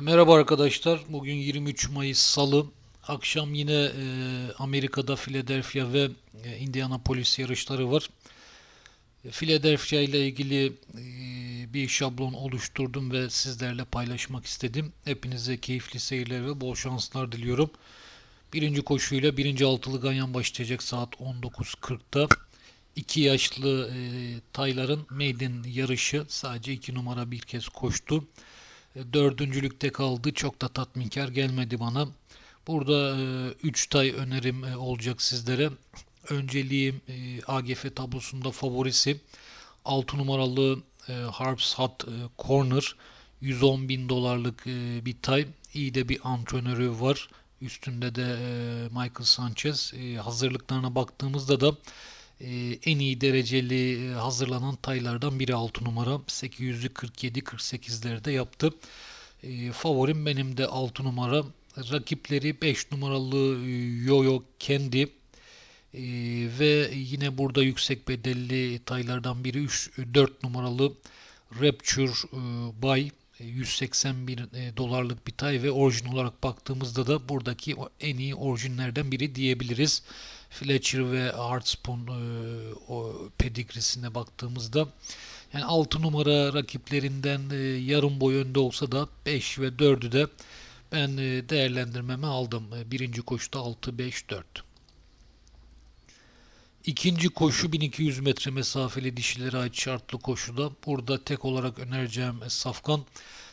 Merhaba arkadaşlar. Bugün 23 Mayıs Salı. Akşam yine e, Amerika'da Philadelphia ve e, Indianapolis yarışları var. E, Philadelphia ile ilgili e, bir şablon oluşturdum ve sizlerle paylaşmak istedim. Hepinize keyifli seyirler ve bol şanslar diliyorum. Birinci koşuyla birinci altılı ganyan başlayacak saat 19.40'da. 2 yaşlı e, tayların maiden yarışı sadece 2 numara bir kez koştu. E, Dördüncülükte kaldı. Çok da tatminkar gelmedi bana. Burada 3 tay önerim e, olacak sizlere. Önceliğim e, AGF tablosunda favorisi 6 numaralı e, Harps Hut e, Corner 110 bin dolarlık e, bir tay. İyi de bir antrenörü var. Üstünde de e, Michael Sanchez. E, hazırlıklarına baktığımızda da e, en iyi dereceli e, hazırlanan taylardan biri 6 numara. 800'lü 47 48'leri yaptı. E, favorim benim de 6 numara. Rakipleri 5 numaralı e, Yoyo Kendi e, ve yine burada yüksek bedelli taylardan biri 3 4 numaralı Rapture e, Bay 181 e, dolarlık bir tay ve orijin olarak baktığımızda da buradaki en iyi orijinlerden biri diyebiliriz. Fletcher ve Hartspoon e, o pedigrisine baktığımızda yani 6 numara rakiplerinden e, yarım boy önde olsa da 5 ve 4'ü de ben e, değerlendirmeme aldım. E, birinci koşuda 6-5-4. İkinci koşu 1200 metre mesafeli dişilere ait şartlı koşuda. Burada tek olarak önereceğim Safkan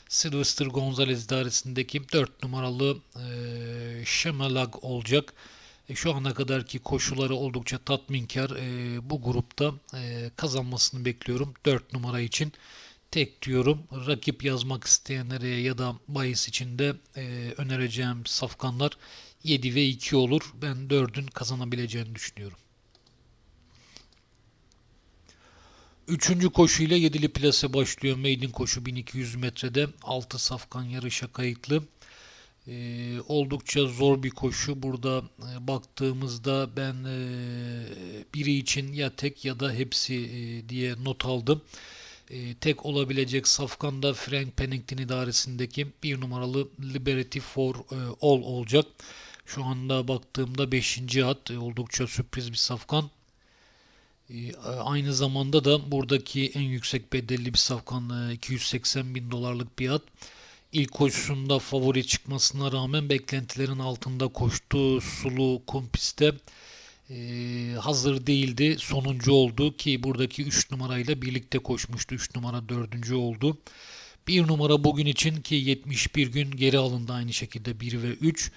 Sylvester Gonzalez idaresindeki 4 numaralı e, Şemalag olacak. E, şu ana kadarki koşuları oldukça tatminkar. E, bu grupta e, kazanmasını bekliyorum 4 numara için. Tek diyorum. Rakip yazmak isteyenlere ya da bahis için de e, önereceğim safkanlar 7 ve 2 olur. Ben 4'ün kazanabileceğini düşünüyorum. Üçüncü koşuyla yedili plase başlıyor. Maiden koşu 1200 metrede. 6 safkan yarışa kayıtlı. Ee, oldukça zor bir koşu. Burada e, baktığımızda ben e, biri için ya tek ya da hepsi e, diye not aldım. E, tek olabilecek safkanda Frank Pennington idaresindeki bir numaralı Liberty for e, All olacak. Şu anda baktığımda 5. at e, oldukça sürpriz bir safkan. E, Aynı zamanda da buradaki en yüksek bedelli bir safkan e, 280 bin dolarlık bir at. İlk koşusunda favori çıkmasına rağmen beklentilerin altında koştu. Sulu kum pistte e, hazır değildi. Sonuncu oldu ki buradaki 3 numarayla birlikte koşmuştu. 3 numara 4. oldu. 1 numara bugün için ki 71 gün geri alındı aynı şekilde 1 ve 3.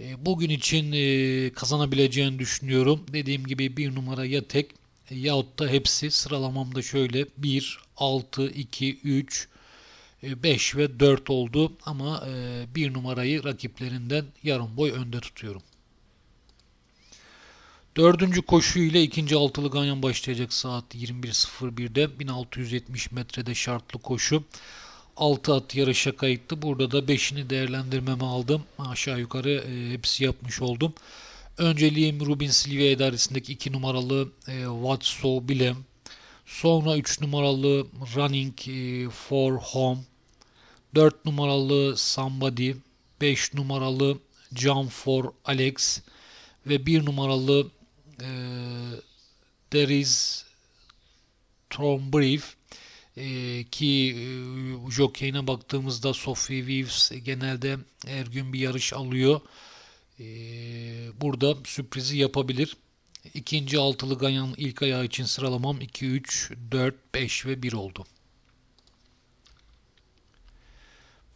E, bugün için e, kazanabileceğini düşünüyorum. Dediğim gibi 1 numara ya tek yahut da hepsi sıralamamda şöyle 1, 6, 2, 3, 5 ve 4 oldu ama e, bir numarayı rakiplerinden yarım boy önde tutuyorum. Dördüncü koşu ile ikinci altılı ganyan başlayacak saat 21.01'de 1670 metrede şartlı koşu. 6 at yarışa kayıtlı. Burada da 5'ini değerlendirmeme aldım. Aşağı yukarı e, hepsi yapmış oldum. Önceliğim Rubin Silvia idaresindeki 2 numaralı e, What's So Bilem. Sonra 3 numaralı Running e, for Home. 4 numaralı Somebody. 5 numaralı Jump for Alex. Ve 1 numaralı e, There is Tom Brief e, ki e, jockey'ine baktığımızda Sophie Weaves genelde her gün bir yarış alıyor. E, burada sürprizi yapabilir. İkinci altılı ganyan ilk ayağı için sıralamam 2, 3, 4, 5 ve 1 oldu.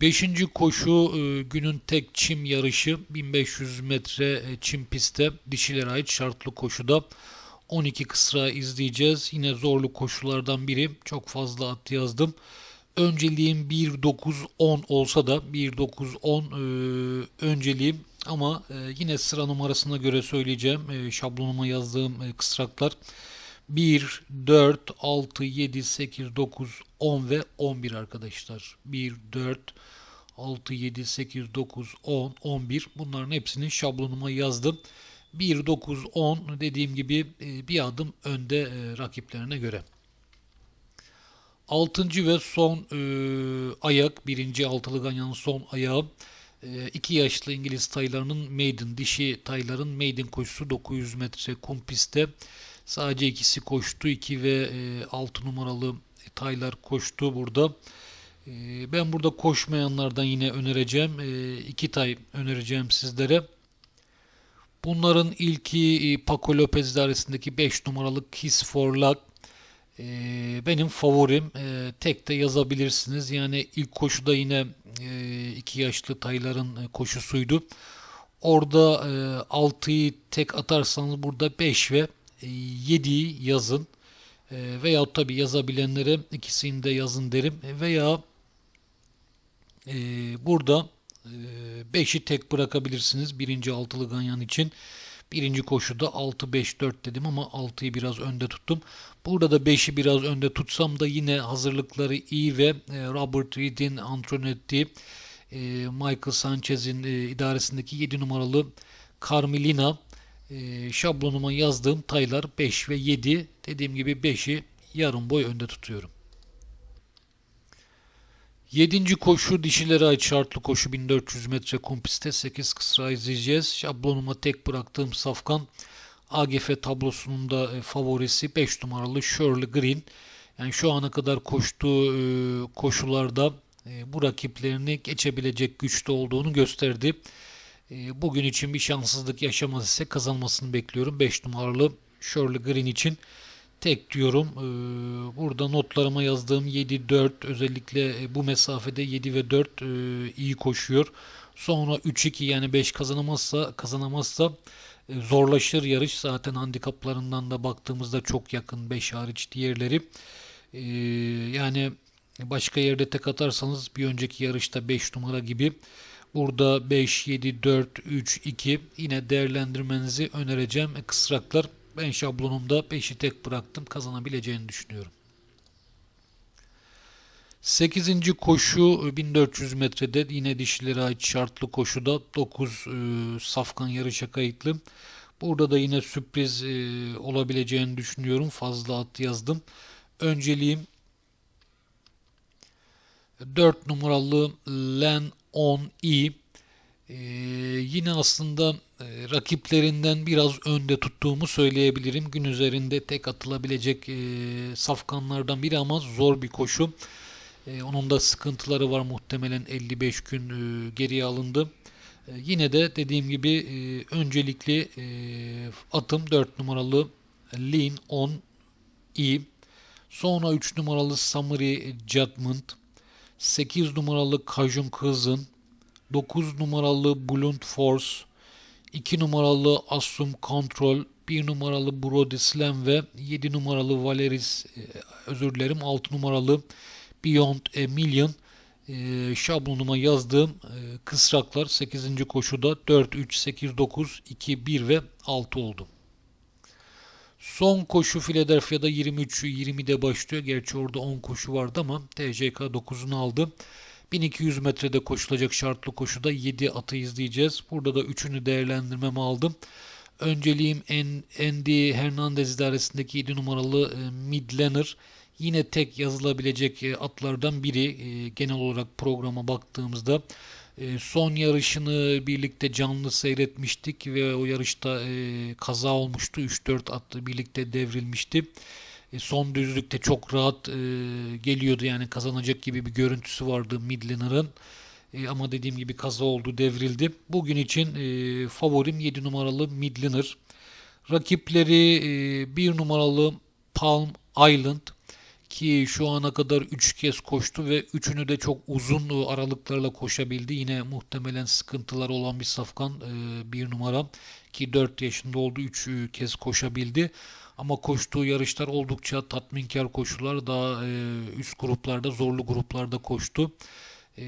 Beşinci koşu e, günün tek çim yarışı 1500 metre e, çim pistte dişilere ait şartlı koşuda 12 kısra izleyeceğiz. Yine zorlu koşulardan biri. Çok fazla at yazdım. Önceliğim 1-9-10 olsa da 1-9-10 e, önceliğim ama e, yine sıra numarasına göre söyleyeceğim. E, şablonuma yazdığım e, kısraklar 1, 4, 6, 7, 8, 9, 10 ve 11 arkadaşlar. 1, 4, 6, 7, 8, 9, 10, 11 bunların hepsini şablonuma yazdım. 1, 9, 10 dediğim gibi bir adım önde rakiplerine göre. Altıncı ve son e, ayak, birinci altılı ganyanın son ayağı. 2 yaşlı İngiliz taylarının maiden, dişi tayların maiden koşusu 900 metre kum pistte. Sadece ikisi koştu. 2 ve 6 numaralı taylar koştu burada. E, ben burada koşmayanlardan yine önereceğim. E, iki tay önereceğim sizlere. Bunların ilki e, Paco Lopez dairesindeki 5 numaralı Kiss for Luck. Ee, benim favorim e, tek de yazabilirsiniz. Yani ilk koşuda yine e, iki yaşlı tayların e, koşusuydu. Orada e, 6'yı tek atarsanız burada 5 ve 7'yi yazın. Veya tabi yazabilenlere ikisini de yazın derim. Veya burada 5'i tek bırakabilirsiniz birinci altılı ganyan için. Birinci koşuda 6-5-4 dedim ama 6'yı biraz önde tuttum. Burada da 5'i biraz önde tutsam da yine hazırlıkları iyi ve e, Robert Reed'in Antonetti, e, Michael Sanchez'in e, idaresindeki 7 numaralı Carmelina şablonuma yazdığım taylar 5 ve 7. Dediğim gibi 5'i yarım boy önde tutuyorum. Yedinci koşu dişilere ait şartlı koşu 1400 metre kum pistte 8 kısra izleyeceğiz. Şablonuma tek bıraktığım safkan AGF tablosunun da e, favorisi 5 numaralı Shirley Green. Yani şu ana kadar koştuğu e, koşularda e, bu rakiplerini geçebilecek güçte olduğunu gösterdi. Bugün için bir şanssızlık yaşamaz ise kazanmasını bekliyorum. 5 numaralı Shirley Green için tek diyorum. Burada notlarıma yazdığım 7-4 özellikle bu mesafede 7 ve 4 iyi koşuyor. Sonra 3-2 yani 5 kazanamazsa kazanamazsa e, zorlaşır yarış. Zaten handikaplarından da baktığımızda çok yakın 5 hariç diğerleri. E, yani başka yerde tek atarsanız bir önceki yarışta 5 numara gibi burada 5, 7, 4, 3, 2 yine değerlendirmenizi önereceğim. E, kısraklar ben şablonumda 5'i tek bıraktım kazanabileceğini düşünüyorum. 8. koşu 1400 metrede yine dişilere ait şartlı koşuda 9 e, safkan yarışa kayıtlı. Burada da yine sürpriz e, olabileceğini düşünüyorum. Fazla at yazdım. Önceliğim 4 numaralı Len on E. Ee, yine aslında e, rakiplerinden biraz önde tuttuğumu söyleyebilirim. Gün üzerinde tek atılabilecek e, safkanlardan biri ama zor bir koşu. E, onun da sıkıntıları var muhtemelen 55 gün e, geriye alındı. Yine de dediğim gibi öncelikli atım 4 numaralı Lean on E. Sonra 3 numaralı Summary Judgment. 8 numaralı Kajun Kızın. 9 numaralı Blunt Force. 2 numaralı Assum Control. 1 numaralı Brody Slam ve 7 numaralı Valeris e, özür dilerim 6 numaralı Beyond a Million e, şablonuma yazdığım e, kısraklar 8. koşuda 4, 3, 8, 9, 2, 1 ve 6 oldu. Son koşu Philadelphia'da 23 20'de başlıyor. Gerçi orada 10 koşu vardı ama TCK 9'unu aldı. 1200 metrede koşulacak şartlı koşuda 7 atı izleyeceğiz. Burada da 3'ünü değerlendirmeme aldım. Önceliğim Andy Hernandez idaresindeki 7 numaralı e, Midlaner. Yine tek yazılabilecek e, atlardan biri e, genel olarak programa baktığımızda. Son yarışını birlikte canlı seyretmiştik ve o yarışta kaza olmuştu. 3-4 atlı birlikte devrilmişti. Son düzlükte çok rahat geliyordu yani kazanacak gibi bir görüntüsü vardı Midlaner'ın. Ama dediğim gibi kaza oldu devrildi. Bugün için favorim 7 numaralı Midlaner. Rakipleri 1 numaralı Palm Island ki şu ana kadar 3 kez koştu ve üçünü de çok uzun aralıklarla koşabildi. Yine muhtemelen sıkıntılar olan bir safkan e, bir numara ki 4 yaşında oldu 3 kez koşabildi. Ama koştuğu yarışlar oldukça tatminkar koşular. Daha e, üst gruplarda, zorlu gruplarda koştu. E,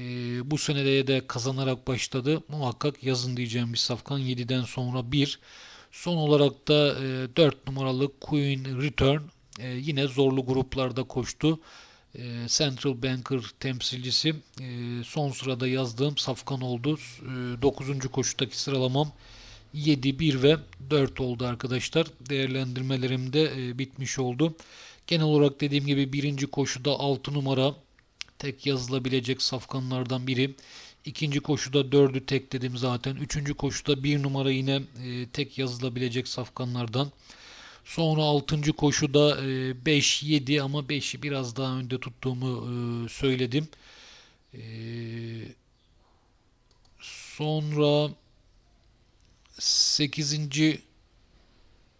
bu senede de kazanarak başladı. Muhakkak yazın diyeceğim bir safkan 7'den sonra 1. Son olarak da 4 numaralı Queen Return e, yine zorlu gruplarda koştu. E, Central Banker temsilcisi e, son sırada yazdığım safkan oldu. E, 9. koşudaki sıralamam 7, 1 ve 4 oldu arkadaşlar. Değerlendirmelerim de e, bitmiş oldu. Genel olarak dediğim gibi birinci koşuda 6 numara tek yazılabilecek safkanlardan biri. İkinci koşuda dördü tek dedim zaten. Üçüncü koşuda bir numara yine e, tek yazılabilecek safkanlardan. Sonra altıncı koşuda 5-7 ama 5'i biraz daha önde tuttuğumu e, söyledim. E, sonra 8.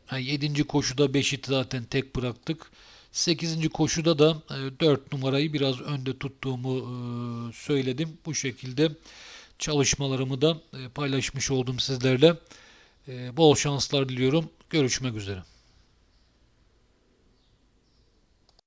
Ha, 7. koşuda 5'i zaten tek bıraktık. 8. koşuda da 4 numarayı biraz önde tuttuğumu e, söyledim. Bu şekilde çalışmalarımı da e, paylaşmış oldum sizlerle. E, Bol şanslar diliyorum. Görüşmek üzere.